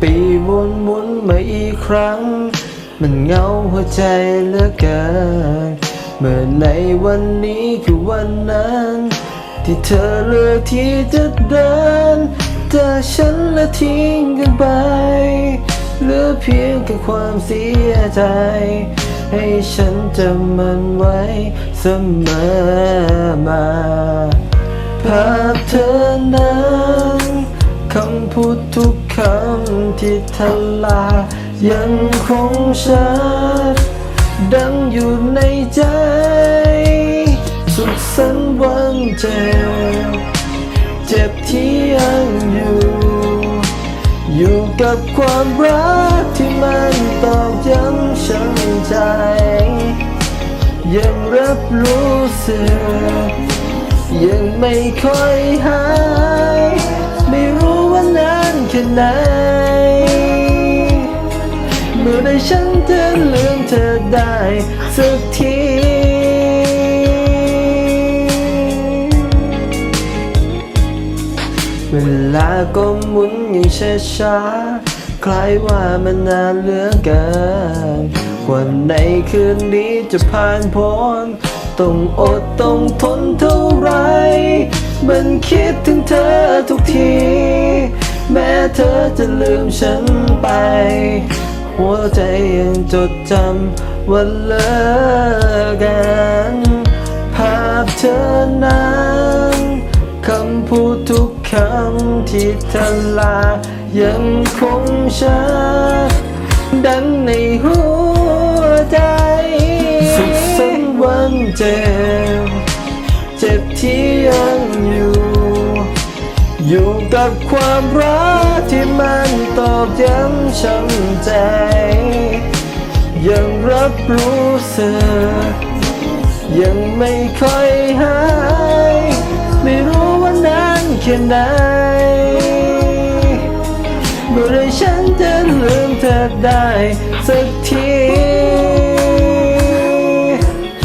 ปีวนหมุนมาอีกครั้ง มันเหงาหัวใจเหลือเกินเมื่อในวันนี้คือวันนั้น ที่เธอเลือกที่จะเดินจากฉันและทิ้งกันไปเหลือเพียงแค่ความเสียใจ ให้ฉันจำมันไว้เสมอมาภาพเธอนั้น ทลา ยังคงชัดดังอยู่ในใจ สุดสันวันเจ็บเจ็บที่ยังอยู่ อยู่กับความรักที่มันตอกย้ำชั่งใจ ยังรับรู้สึกยังไม่ค่อยหาย ไม่รู้ว่านานแค่ไหน ฉันจะลืมเธอได้สักทีเวลาก็หมุนอย่างช้าช้าๆคล้ายว่ามันนานเหลือเกินว่าในคืนนี้จะผ่านพ้นต้องอดต้องทนเท่าไร มันคิดถึงเธอทุกที แม้เธอจะลืมฉันไป หัวใจยังจดจำวันเลิกกัน ภาพเธอนั้นคำพูดทุกคำที่เธอลา ยังคงชัดดังในหัวใจสุขสันต์วันเจ็บเจ็บที่ อยู่กับความรักที่มันตอกย้ำช้ำใจ ยังรับรู้สึกยังไม่ค่อยหาย ไม่รู้ว่านานแค่ไหนเมื่อไรฉันจะลืมเธอได้สักที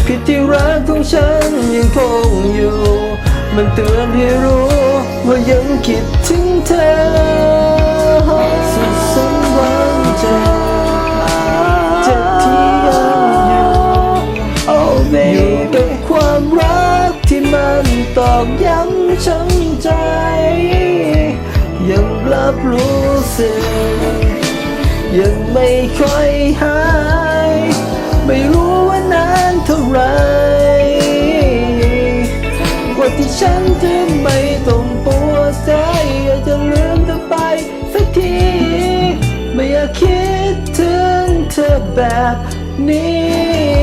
ผิดที่รักของฉันยังคงอยู่ มันเตือนให้รู้ ว่ายังคิดถึงเธอสุดสมหวังเจ็บเจ็บที่ยังอยู่อยู่กับความรักที่มันตอกย้ำช้ำใจ ยังรับรู้สึกยังไม่ค่อยหาย ไม่รู้ว่านานเท่าไหร่ ฉันจะไม่ต้องปวดใจอยากจะลืมเธอไปสักที ไม่อยากคิดถึงเธอแบบนี้